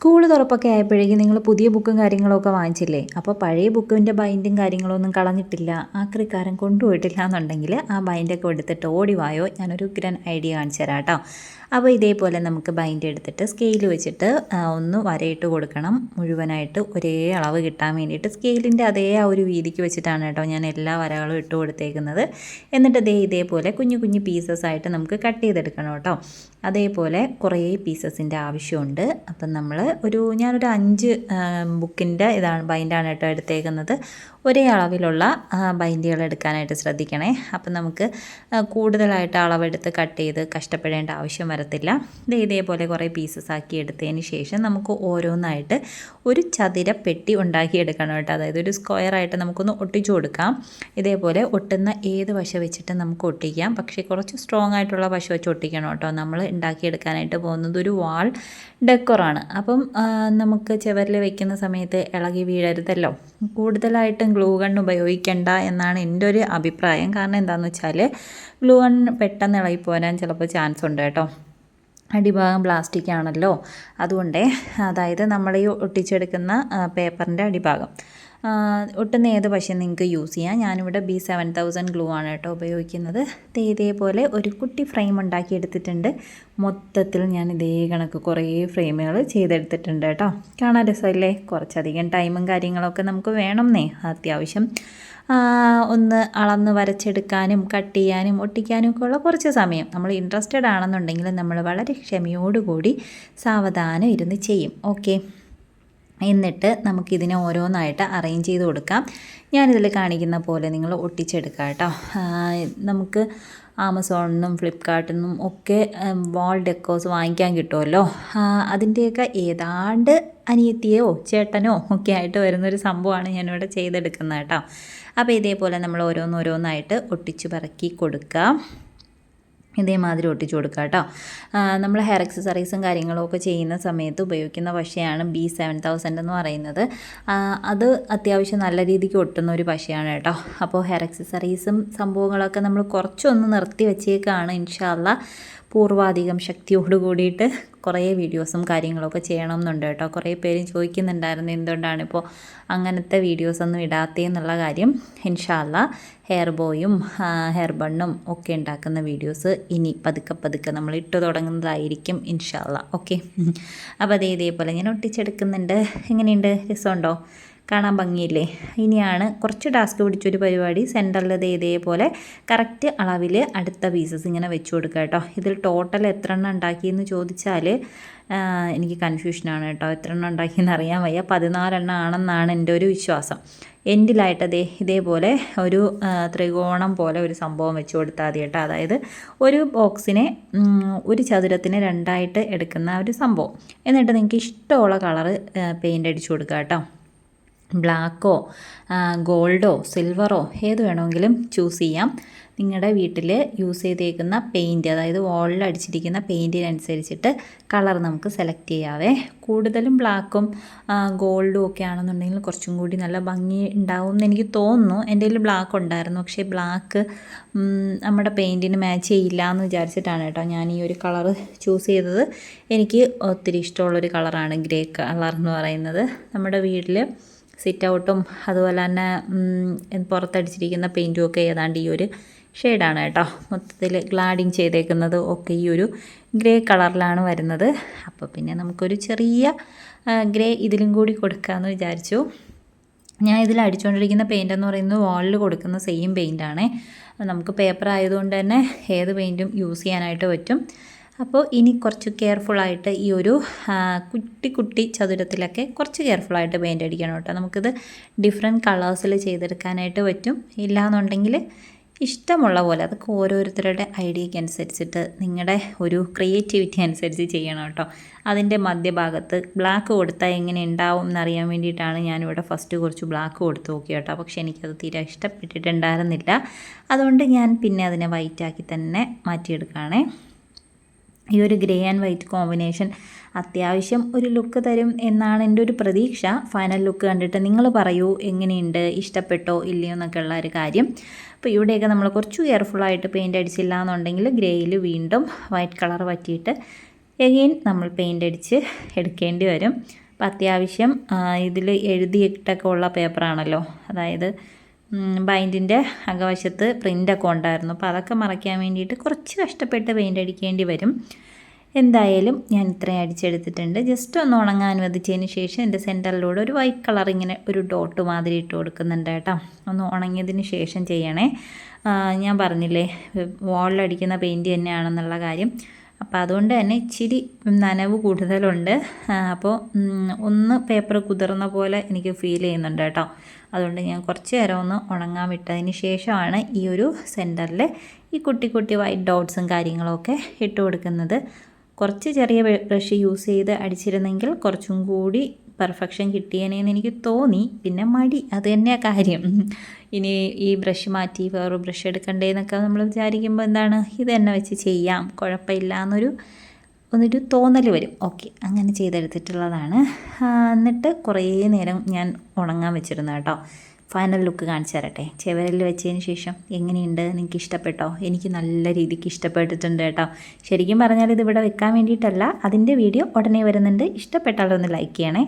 School തുറപ്പൊക്കെ ആയപ്പോഴേക്കും നിങ്ങൾ പുതിയ ബുക്കും കാര്യങ്ങളൊക്കെ വാങ്ങിച്ചില്ലേ? അപ്പോൾ പഴയ ബുക്കിന്റെ ബൈൻഡും കാര്യങ്ങളൊന്നും കളഞ്ഞിട്ടില്ല. ആക്രിക്കാരൻ കൊണ്ടുപോയിട്ടില്ല എന്നുണ്ടെങ്കിൽ ആ ബൈൻഡൊക്കെ എടുത്തിട്ട് ഓടി വായോ? ഞാനൊരു ഗ്രൻ ഐഡിയ കാണിച്ചു തരാം കേട്ടോ. അപ്പോൾ ഇതേപോലെ നമുക്ക് ബൈൻഡ് എടുത്തിട്ട് സ്കെയിൽ വെച്ചിട്ട് ഒന്ന് വരയിട്ട് കൊടുക്കണം. മുഴുവനായിട്ട് ഒരേ അളവ് കിട്ടാൻ വേണ്ടിയിട്ട് സ്കെയിലിന്റെ അതേ ആ ഒരു വീതിക്ക് വെച്ചിട്ടാണ് കേട്ടോ ഞാൻ എല്ലാ വരകളും ഇട്ട് കൊടുത്തേക്കുന്നത്. എന്നിട്ട് ദേ ഇതേപോലെ കുഞ്ഞു കുഞ്ഞു പീസസ് ആയിട്ട് നമുക്ക് കട്ട് ചെയ്തെടുക്കണം കേട്ടോ. അതേപോലെ കുറേ പീസസിന്റെ ആവശ്യമുണ്ട്. അപ്പം നമ്മൾ ഒരു ഞാനൊരു അഞ്ച് ബുക്കിന്റെ ഇതാണ് ബൈൻഡാണ് കേട്ടോ എടുത്തേക്കുന്നത്. ഒരേ അളവിലുള്ള ബൈൻഡുകൾ എടുക്കാനായിട്ട് ശ്രദ്ധിക്കണേ. അപ്പം നമുക്ക് കൂടുതലായിട്ട് അളവെടുത്ത് കട്ട് ചെയ്ത് കഷ്ടപ്പെടേണ്ട ആവശ്യം വരത്തില്ല. ഇത് ഇതേപോലെ കുറേ പീസസ് ആക്കി എടുത്തതിന് ശേഷം നമുക്ക് ഓരോന്നായിട്ട് ഒരു ചതുര പെട്ടി ഉണ്ടാക്കിയെടുക്കണം കേട്ടോ. അതായത് ഒരു സ്ക്വയറായിട്ട് നമുക്കൊന്ന് ഒട്ടിച്ചു കൊടുക്കാം. ഇതേപോലെ ഒട്ടുന്ന ഏത് വശ വെച്ചിട്ട് നമുക്ക് ഒട്ടിക്കാം. പക്ഷേ കുറച്ച് സ്ട്രോങ് ആയിട്ടുള്ള വശ വെച്ച് ഒട്ടിക്കണം കേട്ടോ. നമ്മൾ ഉണ്ടാക്കിയെടുക്കാനായിട്ട് പോകുന്നത് ഒരു വാൾ ഡെക്കോറാണ് അപ്പം ആ, നമുക്ക് ചുവരിൽ വെക്കുന്ന സമയത്ത് ഇളകി വീഴരുതല്ലോ. കൂടുതലായിട്ടും ഗ്ലൂ ഗൺ ഉപയോഗിക്കേണ്ട എന്നാണ് എന്റെ ഒരു അഭിപ്രായം. കാരണം എന്താണെന്ന് വെച്ചാൽ ഗ്ലൂ ഗൺ പെട്ടെന്ന് ഇളകി ചിലപ്പോൾ ചാൻസ് ഉണ്ട് കേട്ടോ. അടിഭാഗം പ്ലാസ്റ്റിക് ആണല്ലോ. അതുകൊണ്ട് അതായത് നമ്മൾ ഈ ഒട്ടിച്ചെടുക്കുന്ന പേപ്പറിന്റെ അടിഭാഗം. ഒട്ടുന്ന ഏത് പക്ഷേ നിങ്ങൾക്ക് യൂസ് ചെയ്യാം. ഞാനിവിടെ ബി സെവൻ തൗസൻഡ് ഗ്ലൂ ആണ് കേട്ടോ ഉപയോഗിക്കുന്നത്. ഇതേപോലെ ഒരു കുട്ടി ഫ്രെയിം ഉണ്ടാക്കി എടുത്തിട്ടുണ്ട് മൊത്തത്തിൽ ഞാൻ ഇതേ കണക്ക് കുറേ ഫ്രെയിമുകൾ ചെയ്തെടുത്തിട്ടുണ്ട് കേട്ടോ. കാണാൻ രസമല്ലേ? കുറച്ചധികം ടൈമും കാര്യങ്ങളൊക്കെ നമുക്ക് വേണമെന്നേ അത്യാവശ്യം ഒന്ന് അളന്ന് വരച്ചെടുക്കാനും കട്ട് ചെയ്യാനും ഒട്ടിക്കാനും ഒക്കെ ഉള്ള കുറച്ച് സമയം. നമ്മൾ ഇൻട്രസ്റ്റഡ് ആണെന്നുണ്ടെങ്കിൽ നമ്മൾ വളരെ ക്ഷമയോടുകൂടി സാവധാനം ഇരുന്ന് ചെയ്യും. ഓക്കെ എന്നിട്ട് നമുക്കിതിനെ ഓരോന്നായിട്ട് അറേഞ്ച് ചെയ്ത് കൊടുക്കാം. ഞാനിതിൽ കാണിക്കുന്ന പോലെ നിങ്ങൾ ഒട്ടിച്ചെടുക്കുക കേട്ടോ നമുക്ക് ആമസോണിൽ നിന്നും ഫ്ലിപ്കാർട്ടിൽ നിന്നും ഒക്കെ വാൾ ഡെക്കോസ് വാങ്ങിക്കാൻ കിട്ടുമല്ലോ അതിന്റെയൊക്കെ ഏതാണ്ട് അനിയത്തിയോ ചേട്ടനോ ഒക്കെ ആയിട്ട് വരുന്നൊരു സംഭവമാണ് ഞാനിവിടെ ചെയ്തെടുക്കുന്നത് കേട്ടോ അപ്പോൾ ഇതേപോലെ നമ്മൾ ഓരോന്നോരോന്നായിട്ട് ഒട്ടിച്ചു പറക്കി കൊടുക്കുക ഇതേമാതിരി ഒട്ടിച്ചു കൊടുക്കുക കേട്ടോ നമ്മൾ ഹെയർ എക്സസറീസും കാര്യങ്ങളും ഒക്കെ ചെയ്യുന്ന സമയത്ത് ഉപയോഗിക്കുന്ന പശയാണ് ബി സെവൻ തൗസൻഡ് എന്ന് പറയുന്നത്. അത് അത്യാവശ്യം നല്ല രീതിക്ക് ഒട്ടുന്ന ഒരു പശയാണ് കേട്ടോ അപ്പോൾ ഹെയർ എക്സസറീസും സംഭവങ്ങളൊക്കെ നമ്മൾ കുറച്ചൊന്ന് നിർത്തി വെച്ചേക്കാണ് ഇൻഷാല്ല പൂർവാധികം ശക്തിയോട് കൂടിയിട്ട് കുറേ വീഡിയോസും കാര്യങ്ങളൊക്കെ ചെയ്യണം എന്നുണ്ട് കേട്ടോ. കുറേ പേര് ചോദിക്കുന്നുണ്ടായിരുന്നു എന്തുകൊണ്ടാണ് ഇപ്പോൾ അങ്ങനത്തെ വീഡിയോസൊന്നും ഇടാത്തേ എന്നുള്ള കാര്യം. ഇൻഷാല്ല ഹെയർ ബോയും ഹെയർ ബണ്ണും ഒക്കെ ഉണ്ടാക്കുന്ന വീഡിയോസ് ഇനി പതുക്കെ പതുക്കെ നമ്മൾ ഇട്ട് തുടങ്ങുന്നതായിരിക്കും ഇൻഷാല്ല ഓക്കെ. അപ്പോൾ അതേ ഇതേപോലെ ഞാൻ ഒട്ടിച്ചെടുക്കുന്നുണ്ട്. എങ്ങനെയുണ്ട്? രസമുണ്ടോ? കാണാൻ ഭംഗിയില്ലേ? ഇനിയാണ് കുറച്ച് ടാസ്ക് പിടിച്ചൊരു പരിപാടി. സെന്ററിൽ ഇത് ഇതേപോലെ കറക്റ്റ് അളവിൽ അടുത്ത പീസസ് ഇങ്ങനെ വെച്ച് കൊടുക്കുക കേട്ടോ. ഇതിൽ ടോട്ടൽ എത്ര എണ്ണം ഉണ്ടാക്കിയെന്ന് ചോദിച്ചാൽ എനിക്ക് കൺഫ്യൂഷനാണ് കേട്ടോ. എത്ര എണ്ണം ഉണ്ടാക്കിയെന്ന് അറിയാൻ വയ്യ. പതിനാലെണ്ണം ആണെന്നാണ് എന്റെ ഒരു വിശ്വാസം. എൻഡിലായിട്ട് അതേ ഇതേപോലെ ഒരു ത്രികോണം പോലെ ഒരു സംഭവം വെച്ച് കൊടുത്താൽ മതി കേട്ടോ. അതായത് ഒരു ബോക്സിനെ ഒരു ചതുരത്തിന് രണ്ടായിട്ട് എടുക്കുന്ന ഒരു സംഭവം. എന്നിട്ട് നിങ്ങൾക്ക് ഇഷ്ടമുള്ള കളറ് പെയിന്റ് അടിച്ചു കൊടുക്കുക കേട്ടോ. ബ്ലാക്കോ ഗോൾഡോ സിൽവറോ ഏത് വേണമെങ്കിലും ചൂസ് ചെയ്യാം. നിങ്ങളുടെ വീട്ടിൽ യൂസ് ചെയ്തേക്കുന്ന പെയിന്റ് അതായത് വാളിൽ അടിച്ചിരിക്കുന്ന പെയിന്റിനനുസരിച്ചിട്ട് കളർ നമുക്ക് സെലക്ട് ചെയ്യാവേ. കൂടുതലും ബ്ലാക്കും ഗോൾഡും ഒക്കെ ആണെന്നുണ്ടെങ്കിൽ കുറച്ചും കൂടി നല്ല ഭംഗി ഉണ്ടാവും എന്ന് എനിക്ക് തോന്നുന്നു. എന്റെ കയ്യിൽ ബ്ലാക്ക് ഉണ്ടായിരുന്നു. പക്ഷേ ബ്ലാക്ക് നമ്മുടെ പെയിന്റിന് മാച്ച് ചെയ്യില്ല എന്ന് വിചാരിച്ചിട്ടാണ് കേട്ടോ ഞാൻ ഈ ഒരു കളർ ചൂസ് ചെയ്തത്. എനിക്ക് ഒത്തിരി ഇഷ്ടമുള്ളൊരു കളറാണ് ഗ്രേ കളർ എന്ന് പറയുന്നത്. നമ്മുടെ വീട്ടിൽ സിറ്റ് ഔട്ടും അതുപോലെ തന്നെ പുറത്തടിച്ചിരിക്കുന്ന പെയിന്റും ഒക്കെ ഏതാണ്ട് ഈ ഒരു ഷെയ്ഡാണ് കേട്ടോ. മൊത്തത്തിൽ ഗ്ലാഡിങ് ചെയ്തേക്കുന്നത് ഒക്കെ ഈ ഒരു ഗ്രേ കളറിലാണ് വരുന്നത്. അപ്പോൾ പിന്നെ നമുക്കൊരു ചെറിയ ഗ്രേ ഇതിലും കൂടി കൊടുക്കാമെന്ന് വിചാരിച്ചു. ഞാൻ ഇതിൽ അടിച്ചുകൊണ്ടിരിക്കുന്ന പെയിന്റ് എന്ന് പറയുന്നത് വാളിൽ കൊടുക്കുന്ന സെയിം പെയിന്റാണ് നമുക്ക് പേപ്പർ ആയതുകൊണ്ട് തന്നെ ഏത് പെയിന്റും യൂസ് ചെയ്യാനായിട്ട് പറ്റും. അപ്പോൾ ഇനി കുറച്ച് കെയർഫുള്ളായിട്ട് ഈ ഒരു കുട്ടി കുട്ടി ചതുരത്തിലൊക്കെ കുറച്ച് കെയർഫുള്ളായിട്ട് പെയിന്റ് അടിക്കണം കേട്ടോ. നമുക്കിത് ഡിഫറെന്റ് കളേഴ്സിൽ ചെയ്തെടുക്കാനായിട്ട് പറ്റും. ഇല്ലാന്നുണ്ടെങ്കിൽ ഇഷ്ടമുള്ള പോലെ അതൊക്കെ ഓരോരുത്തരുടെ ഐഡിയയ്ക്ക് അനുസരിച്ചിട്ട് നിങ്ങളുടെ ഒരു ക്രിയേറ്റിവിറ്റി അനുസരിച്ച് ചെയ്യണം കേട്ടോ. അതിന്റെ മധ്യഭാഗത്ത് ബ്ലാക്ക് കൊടുത്താൽ എങ്ങനെ ഉണ്ടാവും എന്നറിയാൻ വേണ്ടിയിട്ടാണ് ഞാനിവിടെ ഫസ്റ്റ് കുറച്ച് ബ്ലാക്ക് കൊടുത്ത് നോക്കി കേട്ടോ. പക്ഷേ എനിക്കത് തീരെ ഇഷ്ടപ്പെട്ടിട്ടുണ്ടായിരുന്നില്ല. അതുകൊണ്ട് ഞാൻ പിന്നെ അതിനെ വൈറ്റാക്കി തന്നെ മാറ്റിയെടുക്കുകയാണേ. ഈ ഒരു ഗ്രേ ആൻഡ് വൈറ്റ് കോമ്പിനേഷൻ അത്യാവശ്യം ഒരു ലുക്ക് തരും എന്നാണ് എന്റെ ഒരു പ്രതീക്ഷ. ഫൈനൽ ലുക്ക് കണ്ടിട്ട് നിങ്ങൾ പറയൂ എങ്ങനെയുണ്ട് ഇഷ്ടപ്പെട്ടോ ഇല്ലയോ എന്നൊക്കെ ഉള്ള ഒരു കാര്യം. അപ്പോൾ ഇവിടെയൊക്കെ നമ്മൾ കുറച്ച് കെയർഫുള്ളായിട്ട് പെയിന്റ് അടിച്ചില്ല എന്നുണ്ടെങ്കിൽ ഗ്രേയിൽ വീണ്ടും വൈറ്റ് കളർ പറ്റിയിട്ട് എഗെയിൻ നമ്മൾ പെയിന്റ് അടിച്ച് എടുക്കേണ്ടി വരും. അപ്പം അത്യാവശ്യം ഇതിൽ എഴുതിയിട്ടൊക്കെ ഉള്ള പേപ്പറാണല്ലോ അതായത് ബൈൻഡിന്റെ അകവശത്ത് പ്രിന്റൊക്കെ ഉണ്ടായിരുന്നു. അപ്പോൾ അതൊക്കെ മറയ്ക്കാൻ വേണ്ടിയിട്ട് കുറച്ച് കഷ്ടപ്പെട്ട് പെയിന്റ് അടിക്കേണ്ടി വരും. എന്തായാലും ഞാൻ ഇത്രയും അടിച്ചെടുത്തിട്ടുണ്ട്. ജസ്റ്റ് ഒന്ന് ഉണങ്ങാൻ അനുവദിച്ചതിന് ശേഷം എന്റെ സെന്ററിലൂടെ ഒരു വൈറ്റ് കളർ ഇങ്ങനെ ഒരു ഡോട്ട് മാതിരി ഇട്ട് കൊടുക്കുന്നുണ്ട് കേട്ടോ. ഒന്ന് ഉണങ്ങിയതിന് ശേഷം ചെയ്യണേ. ഞാൻ പറഞ്ഞില്ലേ വാളിലടിക്കുന്ന പെയിന്റ് തന്നെയാണെന്നുള്ള കാര്യം. അപ്പോൾ അതുകൊണ്ട് തന്നെ ഇച്ചിരി നനവ് കൂടുതലുണ്ട്. അപ്പോൾ ഒന്ന് പേപ്പർ കുതിർന്ന പോലെ എനിക്ക് ഫീൽ ചെയ്യുന്നുണ്ട് കേട്ടോ. അതുകൊണ്ട് ഞാൻ കുറച്ച് നേരം ഒന്ന് ഉണങ്ങാൻ വിട്ടതിന് ശേഷമാണ് ഈ ഒരു സെന്ററിൽ ഈ കുട്ടി കുട്ടി വൈറ്റ് ഡോട്ട്സും കാര്യങ്ങളൊക്കെ ഇട്ട് കൊടുക്കുന്നത്. കുറച്ച് ചെറിയ ബ്രഷ് യൂസ് ചെയ്ത് അടിച്ചിരുന്നെങ്കിൽ കുറച്ചും കൂടി പെർഫെക്ഷൻ കിട്ടിയേനേന്ന് എനിക്ക് തോന്നി. പിന്നെ മടി. അത് തന്നെയാണ് കാര്യം. ഇനി ഈ ബ്രഷ് മാറ്റി വേറെ ബ്രഷ് എടുക്കണ്ടേന്നൊക്കെ നമ്മൾ വിചാരിക്കുമ്പോൾ എന്താണ്? ഇത് തന്നെ വെച്ച് ചെയ്യാം. കുഴപ്പമില്ല എന്നൊരു ഒന്നൊരു തോന്നൽ വരും. ഓക്കെ അങ്ങനെ ചെയ്തെടുത്തിട്ടുള്ളതാണ്. എന്നിട്ട് കുറേ നേരം ഞാൻ ഉണങ്ങാൻ വെച്ചിരുന്നു കേട്ടോ. ഫൈനൽ ലുക്ക് കാണിച്ചു തരട്ടെ. ചെവരിൽ വെച്ചതിന് ശേഷം എങ്ങനെയുണ്ട്? നിങ്ങൾക്ക് ഇഷ്ടപ്പെട്ടോ? എനിക്ക് നല്ല രീതിക്ക് ഇഷ്ടപ്പെട്ടിട്ടുണ്ട് കേട്ടോ. ശരിക്കും പറഞ്ഞാൽ ഇത് ഇവിടെ വെക്കാൻ വേണ്ടിയിട്ടല്ല. അതിന്റെ വീഡിയോ ഉടനെ വരുന്നുണ്ട്. ഇഷ്ടപ്പെട്ടാലൊന്ന് ലൈക്ക് ചെയ്യണേ.